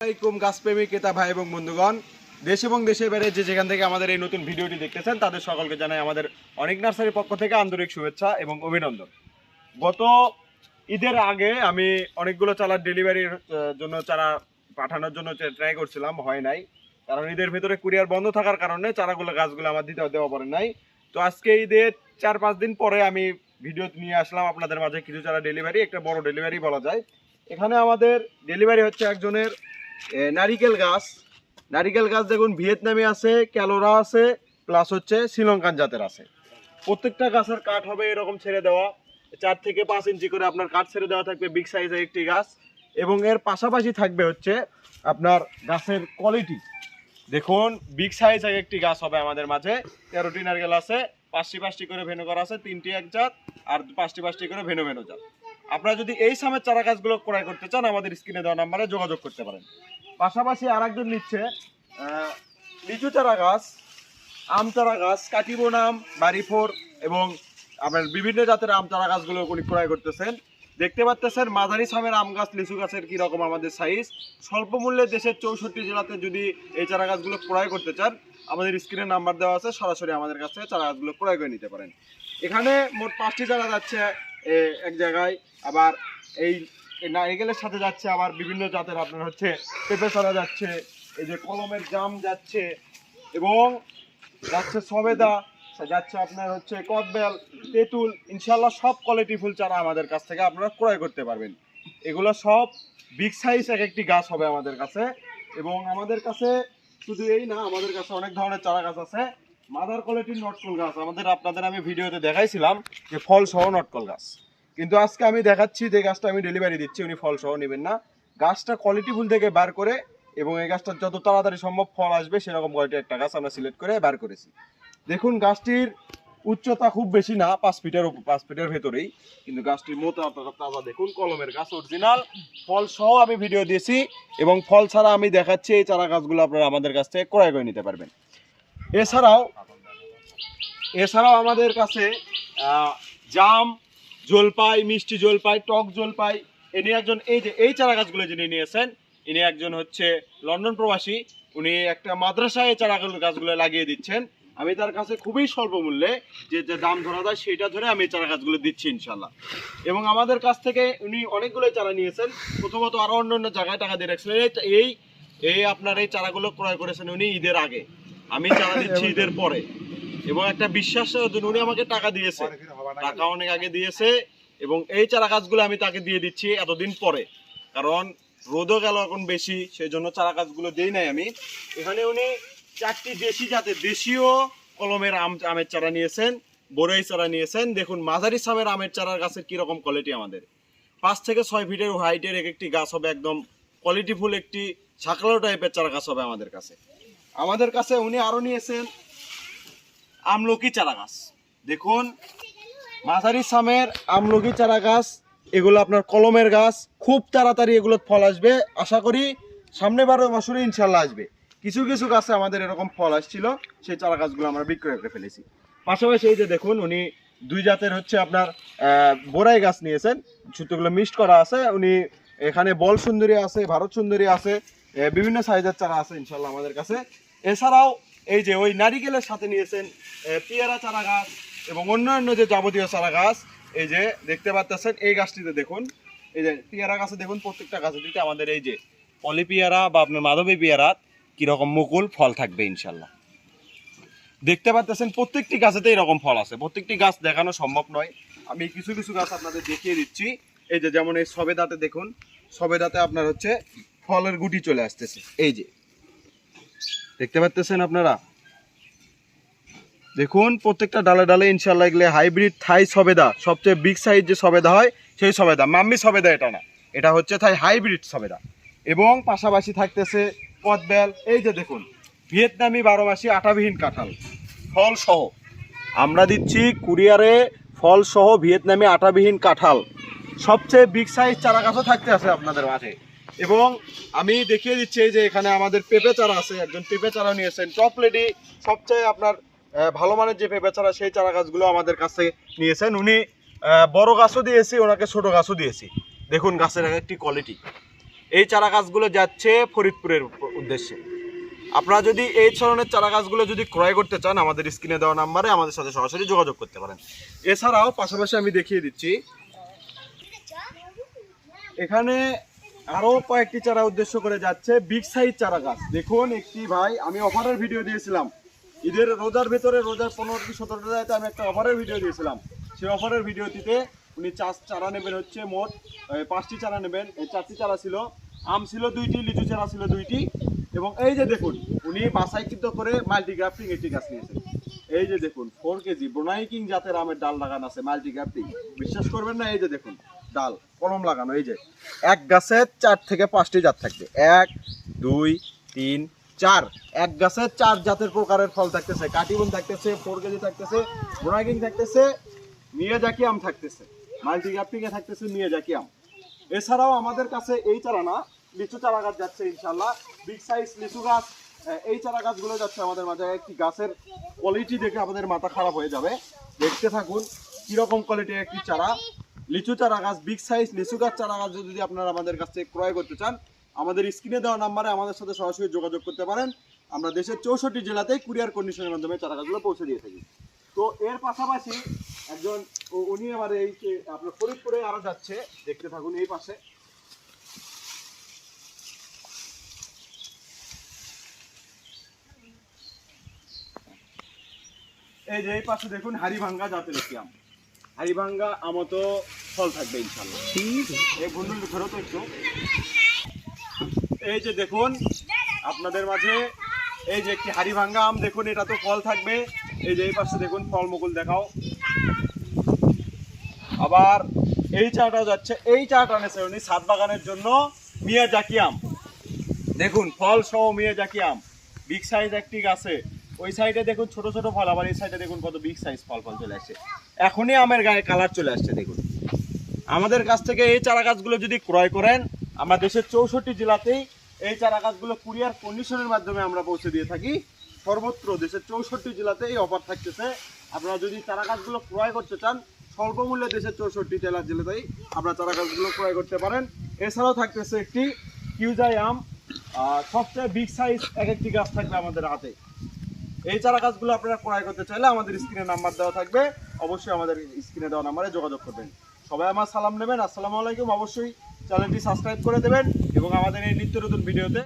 আসসালামাইকুম গাছপ্রেমী ক্রেতা ভাই এবং বন্ধুগণ। দেশ এবং দেশের বাইরে যে যেখান থেকে আমাদের এই নতুন ভিডিওটি দেখতেছেন, তাদের সকলকে জানাই আমাদের অনেক নার্সারির পক্ষ থেকে আন্তরিক শুভেচ্ছা এবং অভিনন্দন। গত ঈদের আগে আমি অনেকগুলো চারার ডেলিভারির জন্য চারা পাঠানোর জন্য ট্রাই করছিলাম, হয় নাই। কারণ ঈদের ভিতরে কুরিয়ার বন্ধ থাকার কারণে চারাগুলো, গাছগুলো আমার দিতে দেওয়া পড়ে নাই। তো আজকে ঈদের চার পাঁচ দিন পরে আমি ভিডিও নিয়ে আসলাম আপনাদের মাঝে কিছু চারা ডেলিভারি, একটা বড় ডেলিভারি বলা যায়। এখানে আমাদের ডেলিভারি হচ্ছে একজনের নারিকেল গাছ। নারিকেল গাছ দেখুন, ভিয়েতনামে আছে, ক্যালোরা আছে প্লাস হচ্ছে শ্রীলঙ্কান জাতের আছে। প্রত্যেকটা গাছের কাঠ হবে এরকম ছেড়ে দেওয়া। চার থেকে পাঁচ ইঞ্চি করে আপনার কাঠ ছেড়ে দেওয়া থাকবে বিগ সাইজের একটি গাছ। এবং এর পাশাপাশি থাকবে হচ্ছে আপনার গাছের কোয়ালিটি দেখুন বিগ সাইজ একটি গাছ হবে আমাদের মাঝে। তেরোটি নারকেল আছে, পাঁচটি পাঁচটি করে ভেনু করা আছে, তিনটি এক জাত, আর পাঁচটি পাঁচটি করে ভেনু ভেনু জাত। আপনারা যদি এই সামের চারা গাছগুলো ক্রয় করতে চান, আমাদের স্ক্রিনে দেওয়া নাম্বারে যোগাযোগ করতে পারেন। পাশাপাশি আরেকজন নিচ্ছে লিচু চারা গাছ, আম চারা গাছ কাটিবোনাম বাড়িফোর, এবং আপনার বিভিন্ন জাতের আম চারা গাছগুলো উনি ক্রয় করতেছেন। দেখতে পাচ্ছেন মাঝারি সামের আম গাছ, লিচু গাছের কীরকম আমাদের সাইজ স্বল্প মূল্যে দেশের চৌষট্টি জেলাতে যদি এই চারা গাছগুলো ক্রয় করতে চান, আমাদের স্ক্রিনে নাম্বার দেওয়া আছে, সরাসরি আমাদের কাছে চারা গাছগুলো ক্রয় করে নিতে পারেন। এখানে মোট পাঁচটি চারা যাচ্ছে এক জায়গায় আবার এই নারিকেলের সাথে যাচ্ছে আবার বিভিন্ন জাতের আপনার হচ্ছে পেঁপে চারা যাচ্ছে, এই যে কলমের জাম যাচ্ছে এবং যাচ্ছে সবেদা, যাচ্ছে আপনার হচ্ছে কদবেল, তেঁতুল ইনশাল্লাহ সব কোয়ালিটি ফুল চারা আমাদের কাছ থেকে আপনারা ক্রয় করতে পারবেন। এগুলো সব বিগ সাইজ এক একটি গাছ হবে আমাদের কাছে এবং আমাদের কাছে শুধু এই না, আমাদের কাছে অনেক ধরনের চারা গাছ আছে। মাদার কোয়ালিটির নটকল গাছ আমাদের আপনাদের আমি ভিডিওতে দেখাইছিলাম যে ফল সহ নটকল গাছ কিন্তু আজকে আমি দেখাচ্ছি যে গাছটা আমি ডেলিভারি দিচ্ছি, উনি ফল সহ নেবেন না। গাছটা কোয়ালিটি ফুল থেকে বার করে এবং এই গাছটা যত তাড়াতাড়ি সম্ভব ফল আসবে, সেরকম কোয়ালিটির একটা গাছ আমরা সিলেক্ট করে বার করেছি। দেখুন, গাছটির উচ্চতা খুব বেশি না, পাঁচ ফিটের পাঁচ ফিটের ভেতরেই। কিন্তু গাছটির মোটা তাজা দেখুন, কলমের গাছ অরিজিনাল ফল সহ আমি ভিডিও দিয়েছি এবং ফল ছাড়া আমি দেখাচ্ছি এই চারা গাছগুলো আপনারা আমাদের কাছ থেকে ক্রয় করে নিতে পারবেন। এছাড়াও এছাড়াও আমাদের কাছে জাম, জলপাই, মিষ্টি জলপাই, টক জলপাই ইনি একজন, এই যে, এই চারা গাছগুলো যিনি নিয়েছেন, ইনি একজন হচ্ছে লন্ডন প্রবাসী, উনি একটা মাদ্রাসায় এই চারা গাছগুলো লাগিয়ে দিচ্ছেন। আমি তার কাছে খুবই স্বল্প মূল্যে যে যে দাম ধরা যায়, সেটা ধরে আমি চারা গাছগুলো দিচ্ছি ইনশাল্লাহ এবং আমাদের কাছ থেকে উনি অনেকগুলো চারা নিয়েছেন। প্রথমত আরও অন্য অন্য জায়গায় টাকা দিয়ে রাখছিলেন। এই এই আপনার এই চারাগুলো ক্রয় করেছেন উনি ঈদের আগে। আমি চারা দিচ্ছি ঈদের পরে। এবং একটা বিশ্বাসের জন্য উনি আমাকে টাকা দিয়েছে। টাকা অনেক আগে দিয়েছে এবং এই চারা গাছগুলো আমি তাকে দিয়ে দিচ্ছি এতদিন পরে। কারণ রোদও গেল এখন বেশি সেই জন্য চারা গাছগুলো দিই নাই আমি। এখানে উনি চারটি দেশি জাতের, দেশীয় কলমের আম, আমের চারা নিয়েছেন বড়ই চারা নিয়েছেন। দেখুন, মাঝারি সামের আমের চারার গাছের কীরকম কোয়ালিটি আমাদের। পাঁচ থেকে ছয় ফিটের হাইটের এক একটি গাছ হবে একদম কোয়ালিটিফুল একটি ছাকলাও টাইপের চারা গাছ হবে আমাদের কাছে। আমাদের কাছে উনি আরও নিয়েছেন আমলকি চারা গাছ দেখুন, মাঝারি সামের আমলকি চারা গাছ এগুলো আপনার কলমের গাছ, খুব তাড়াতাড়ি এগুলো ফল আসবে। আশা করি সামনে বারো বছরে ইনশাল্লাহ আসবে। কিছু কিছু গাছে আমাদের এরকম ফল আসছিল, সেই চারা গাছগুলো আমরা বিক্রয় করে ফেলেছি। পাশাপাশি এই যে দেখুন, উনি দুই জাতের হচ্ছে আপনার বোরাই গাছ নিয়েছেন। সুতোগুলো মিক্সড করা আছে। উনি এখানে বল সুন্দরী আছে ভারত সুন্দরী আছে বিভিন্ন সাইজের চারা আছে ইনশাল্লাহ আমাদের কাছে। এছাড়াও এই যে ওই নারিকেলের সাথে নিয়েছেন পেয়ারা চারা গাছ এবং অন্যান্য যে যাবতীয় চারা গাছ, এই যে দেখতে পাচ্ছেন এই গাছটিতে দেখুন, এই যে পেয়ারা গাছে দেখুন, প্রত্যেকটা গাছে দিতে আমাদের এই যে পলি পেয়ারা বা আপনার মাধবী পেয়ারা, কীরকম মুকুল ফল থাকবে ইনশাল্লাহ। দেখতে পাচ্ছেন প্রত্যেকটি গাছেতে এরকম ফল আছে। প্রত্যেকটি গাছ দেখানো সম্ভব নয়। আমি কিছু কিছু গাছ আপনাদের দেখিয়ে দিচ্ছি। এই যে যেমন এই সবেদাতে দেখুন, সবেদাতে আপনার হচ্ছে ফলের গুটি চলে আসতেছে। এই যে দেখতে পাচ্ছেন আপনারা? দেখুন, প্রত্যেকটা ডালে ডালে ইনশাল্লাহ এগুলো হাইব্রিড থাই সবেদা, সবচেয়ে বিগ সাইজ যে সবেদা হয়, সেই সবেদা। মাম্মি সবেদা এটা না। এটা হচ্ছে থাই হাইব্রিড সবেদা। এবং পাশাপাশি থাকতেছে পদবেল এই যে দেখুন, ভিয়েতনামি বারো মাসি আটাবিহীন কাঁঠাল, ফল সহ। আমরা দিচ্ছি কুরিয়ারে ফল সহ ভিয়েতনামি আটাবিহীন কাঁঠাল। সবচেয়ে বিগ সাইজ চারা গাছও থাকতে আছে আপনাদের মাঝে। এবং আমি দেখিয়ে দিচ্ছি যে এখানে আমাদের পেঁপে চারা আছে, একজন পেঁপে চারা নিয়েছেন টপ লেডি সবচেয়ে আপনার ভালো মানের যে পেঁপে চারা, সেই চারা গাছগুলো আমাদের কাছে নিয়েছেন উনি বড় গাছও দিয়েছি, ওনাকে ছোট গাছও দিয়েছি। দেখুন গাছের একটি কোয়ালিটি এই চারা গাছগুলো যাচ্ছে ফরিদপুরের উদ্দেশ্যে। আপনারা যদি এই ধরনের চারা গাছগুলো যদি ক্রয় করতে চান, আমাদের স্ক্রিনে দেওয়া নাম্বারে আমাদের সাথে সরাসরি যোগাযোগ করতে পারেন। এছাড়াও পাশাপাশি আমি দেখিয়ে দিচ্ছি, এখানে আরও কয়েকটি চারা উদ্দেশ্য করে যাচ্ছে বিগ সাইজ চারা গাছ। দেখুন, একটি ভাই, আমি অফারের ভিডিও দিয়েছিলাম। ঈদের রোজার ভেতরে, রোজার পনেরো কি যাইতে আমি একটা অফারের ভিডিও দিয়েছিলাম। সেই অফারের ভিডিওটিতে উনি চাষ চারা নেবেন হচ্ছে মোট পাঁচটি চারা নেবেন। এই চারটি চারা ছিল, আম ছিল দুইটি, লিচু চারা ছিল দুইটি। এবং এই যে দেখুন, উনি বাসাইকৃত করে মাল্টিগ্রাফটিং একটি গাছ নিয়েছেন। এই যে দেখুন ফোর কেজি ব্রোনাইকিং জাতের আমের ডাল লাগানো আছে মাল্টিগ্রাফটিং বিশ্বাস করবেন না, এই যে দেখুন। ডাল, কলম লাগানো, এই যে। এক গাছে চার থেকে পাঁচটি জাত থাকবে। এক, দুই, তিন, চার। এক গাছে চার জাতের প্রকারের ফল থাকতেছে। কাটিবন থাকতেছে ফোর কেজি থাকতেছে ব্রোনাইকিং থাকতেছে, মিয়াজাকি আম থাকতেছে। মাল্টিগ্রাফটিং এ থাকতেছে, মিয়াজাকি আম। এছাড়াও আমাদের কাছে এই চারা না, লিচু চারা গাছ যাচ্ছে ইনশাল্লাহ বিগ সাইজ লিচু গাছ এই চারা গাছগুলো যাচ্ছে আমাদের মাঝে। একটি গাছের কোয়ালিটি দেখে আমাদের মাথা খারাপ হয়ে যাবে। দেখতে থাকুন, কীরকম কোয়ালিটির একটি চারা। লিচু চারা গাছ বিগ সাইজ লিচু গাছ চারা গাছ যদি আপনারা আমাদের কাছ থেকে ক্রয় করতে চান, আমাদের স্ক্রিনে দেওয়া নাম্বারে আমাদের সাথে সরাসরি যোগাযোগ করতে পারেন। আমরা দেশের চৌষট্টি জেলাতেই কুরিয়ার কন্ডিশনের মাধ্যমে চারা গাছগুলো পৌঁছে দিয়ে থাকি। তো এর পাশাপাশি একজন উনি আমার এই আপনার ফরিদপুরে আরও যাচ্ছে, দেখতে থাকুন এই পাশে। এই যে এই পাশে দেখুন হারিভাঙ্গা জাতের একটি আম। হারিভাঙ্গা আমতো ফল থাকবে ইনশাল্লাহ এই একটু। এই যে দেখুন আপনাদের মাঝে এই যে একটি হাড়িভাঙ্গা আম দেখুন এটা তো ফল থাকবে। এই যে এই পাশে দেখুন ফল মুকুল দেখাও। আবার এই চাটাও যাচ্ছে। এই চাটা এনেছে উনি সাত বাগানের জন্য মিয়াজাকি আম। দেখুন ফল সহ মিয়াজাকি আম। বিগ সাইজ একটি গাছে। ওই সাইডে দেখুন ছোট ছোট ফল আবার এই সাইডে দেখুন কত বিগ সাইজ ফল ফল চলে আসছে। এখনই আমের গায়ে কালার চলে আসছে দেখুন। আমাদের কাছ থেকে এই চারা গাছগুলো যদি ক্রয় করেন, আমরা দেশের চৌষট্টি জেলাতেই এই চারা গাছগুলো কুরিয়ার কন্ডিশনের মাধ্যমে আমরা পৌঁছে দিয়ে থাকি। সর্বত্র দেশের চৌষট্টি জেলাতে এই অফার থাকতেছে। আপনারা যদি চারা গাছগুলো ক্রয় করতে চান স্বল্প মূল্যে দেশের চৌষট্টি জেলা জেলাতেই আপনারা চারা গাছগুলো ক্রয় করতে পারেন। এছাড়াও থাকতেছে একটি কিউজাই আম সবচেয়ে বিগ সাইজ এক একটি গাছ থাকবে আমাদের হাতে। এই চারা গাছগুলো আপনারা ক্রয় করতে চাইলে আমাদের স্ক্রিনে নাম্বার দেওয়া থাকবে। অবশ্যই আমাদের স্ক্রিনে দেওয়া নাম্বারে যোগাযোগ করবেন। সবাই আমার সালাম নেবেন। আসসালামু আলাইকুম। অবশ্যই চ্যানেলটি সাবস্ক্রাইব করে দেবেন এবং আমাদের এই নিত্য নতুন ভিডিওতে